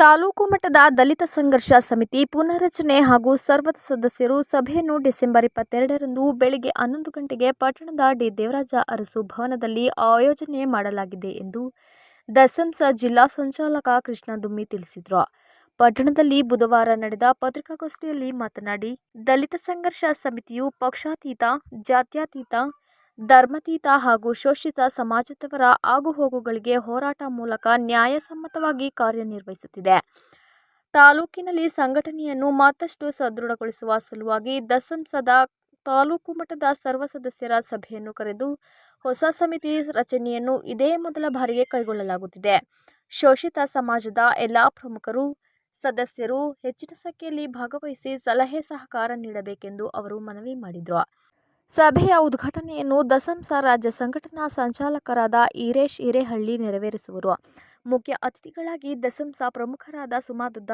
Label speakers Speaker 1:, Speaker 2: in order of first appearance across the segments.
Speaker 1: ತಾಲೂಕು ಮಟ್ಟದ ದಲಿತ ಸಂಘರ್ಷ ಸಮಿತಿ ಪುನರ್ರಚನೆ ಹಾಗೂ ಸರ್ವದ ಸದಸ್ಯರು ಸಭೆಯನ್ನು ಡಿಸೆಂಬರ್ ಇಪ್ಪತ್ತೆರಡರಂದು ಬೆಳಗ್ಗೆ ಹನ್ನೊಂದು ಗಂಟೆಗೆ ಪಟ್ಟಣದ ಡಿ ದೇವರಾಜ ಅರಸು ಭವನದಲ್ಲಿ ಆಯೋಜನೆ ಮಾಡಲಾಗಿದೆ ಎಂದು ದಸಂಸ ಜಿಲ್ಲಾ ಸಂಚಾಲಕ ಕೃಷ್ಣ ದುಮ್ಮಿ ತಿಳಿಸಿದರು. ಪಟ್ಟಣದಲ್ಲಿ ಬುಧವಾರ ನಡೆದ ಪತ್ರಿಕಾಗೋಷ್ಠಿಯಲ್ಲಿ ಮಾತನಾಡಿ, ದಲಿತ ಸಂಘರ್ಷ ಸಮಿತಿಯು ಪಕ್ಷಾತೀತ, ಜಾತ್ಯತೀತ ಧರ್ಮಾತೀತ ಹಾಗೂ ಶೋಷಿತ ಸಮಾಜದವರ ಆಗುಹೋಗುಗಳಿಗೆ ಹೋರಾಟ ಮೂಲಕ ನ್ಯಾಯಸಮ್ಮತವಾಗಿ ಕಾರ್ಯನಿರ್ವಹಿಸುತ್ತಿದೆ. ತಾಲೂಕಿನಲ್ಲಿ ಸಂಘಟನೆಯನ್ನು ಮತ್ತಷ್ಟು ಸದೃಢಗೊಳಿಸುವ ಸಲುವಾಗಿ ದಸಂಸದ ತಾಲೂಕು ಮಟ್ಟದ ಸರ್ವ ಸದಸ್ಯರ ಸಭೆಯನ್ನು ಕರೆದು ಹೊಸ ಸಮಿತಿ ರಚನೆಯನ್ನು ಇದೇ ಮೊದಲ ಬಾರಿಗೆ ಕೈಗೊಳ್ಳಲಾಗುತ್ತಿದೆ. ಶೋಷಿತ ಸಮಾಜದ ಎಲ್ಲ ಪ್ರಮುಖರು, ಸದಸ್ಯರು ಹೆಚ್ಚಿನ ಸಂಖ್ಯೆಯಲ್ಲಿ ಭಾಗವಹಿಸಿ ಸಲಹೆ ಸಹಕಾರ ನೀಡಬೇಕೆಂದು ಅವರು ಮನವಿ ಮಾಡಿದರು. ಸಭೆಯ ಉದ್ಘಾಟನೆಯನ್ನು ದಸಂಸ ರಾಜ್ಯ ಸಂಘಟನಾ ಸಂಚಾಲಕರಾದ ಈರೇಶ್ ಹಿರೇಹಳ್ಳಿ ನೆರವೇರಿಸುವರು. ಮುಖ್ಯ ಅತಿಥಿಗಳಾಗಿ ದಸಂಸ ಪ್ರಮುಖರಾದ ಸುಮಾದುದ್ದ,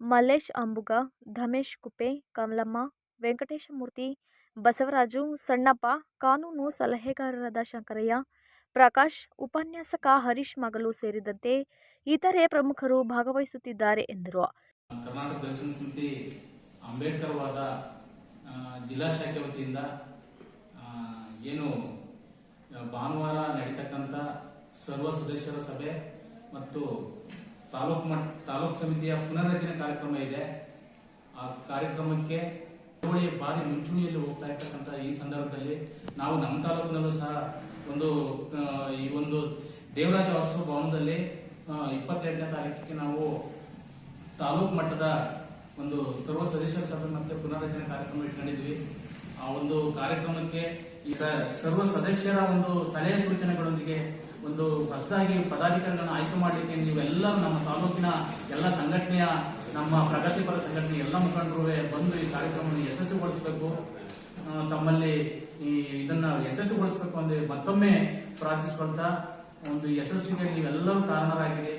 Speaker 1: ಮಲ್ಲೇಶ್ ಅಂಬುಗ, ಧಮೇಶ್ ಕುಪ್ಪೆ, ಕಮಲಮ್ಮ, ವೆಂಕಟೇಶಮೂರ್ತಿ, ಬಸವರಾಜು, ಸಣ್ಣಪ್ಪ, ಕಾನೂನು ಸಲಹೆಗಾರರಾದ ಶಂಕರಯ್ಯ, ಪ್ರಕಾಶ್, ಉಪನ್ಯಾಸಕ ಹರೀಶ್ ಮಗಲು ಸೇರಿದಂತೆ ಇತರೆ ಪ್ರಮುಖರು ಭಾಗವಹಿಸುತ್ತಿದ್ದಾರೆ ಎಂದರು.
Speaker 2: ಕರ್ನಾಟಕ ದರ್ಶನ ಸಮಿತಿ ಅಂಬೇಡ್ಕರ್ ವಾದ ಜಿಲ್ಲಾ ಶಾಖೆ ವತಿಯಿಂದ ಏನು ಭಾನುವಾರ ನಡೀತಕ್ಕಂಥ ಸರ್ವ ಸದಸ್ಯರ ಸಭೆ ಮತ್ತು ತಾಲೂಕು ಮಟ್, ತಾಲೂಕು ಸಮಿತಿಯ ಪುನರ್ರಚನೆ ಕಾರ್ಯಕ್ರಮ ಇದೆ. ಆ ಕಾರ್ಯಕ್ರಮಕ್ಕೆ ಚಳವಳಿಯ ಬಾರಿ ಮುಂಚೂಣಿಯಲ್ಲಿ ಹೋಗ್ತಾ ಇರ್ತಕ್ಕಂಥ ಈ ಸಂದರ್ಭದಲ್ಲಿ ನಾವು ನಮ್ಮ ತಾಲೂಕಿನಲ್ಲೂ ಸಹ ಒಂದು ಈ ಒಂದು ದೇವರಾಜ ಅರಸು ಭವನದಲ್ಲಿ ಇಪ್ಪತ್ತೆಂಟನೇ ತಾರೀಕಿಗೆ ನಾವು ತಾಲೂಕು ಮಟ್ಟದ ಒಂದು ಸರ್ವ ಸದಸ್ಯರ ಸಭೆ ಮತ್ತೆ ಪುನರ್ರಚನೆ ಕಾರ್ಯಕ್ರಮ ಇಟ್ಕೊಂಡಿದ್ವಿ. ಆ ಒಂದು ಕಾರ್ಯಕ್ರಮಕ್ಕೆ ಈ ಸರ್ವ ಸದಸ್ಯರ ಒಂದು ಸಲಹೆ ಸೂಚನೆಗಳೊಂದಿಗೆ ಒಂದು ಹೊಸದಾಗಿ ಪದಾಧಿಕಾರಿಗಳನ್ನು ಆಯ್ಕೆ ಮಾಡಲಿಕ್ಕೆ ನೀವೆಲ್ಲರೂ ನಮ್ಮ ತಾಲೂಕಿನ ಎಲ್ಲ ಸಂಘಟನೆಯ, ನಮ್ಮ ಪ್ರಗತಿಪರ ಸಂಘಟನೆ ಎಲ್ಲ ಮುಖಂಡರು ಬಂದು ಈ ಕಾರ್ಯಕ್ರಮವನ್ನು ಯಶಸ್ವಿಗೊಳಿಸಬೇಕು. ತಮ್ಮಲ್ಲಿ ಈ ಇದನ್ನ ಯಶಸ್ವಿಗೊಳಿಸಬೇಕು ಅಂದ್ರೆ ಮತ್ತೊಮ್ಮೆ ಪ್ರಾರ್ಥಿಸಿಕೊಳ್ತಾ ಒಂದು ಯಶಸ್ವಿಗೆ ನೀವೆಲ್ಲರೂ ಕಾರಣರಾಗಿರಿ.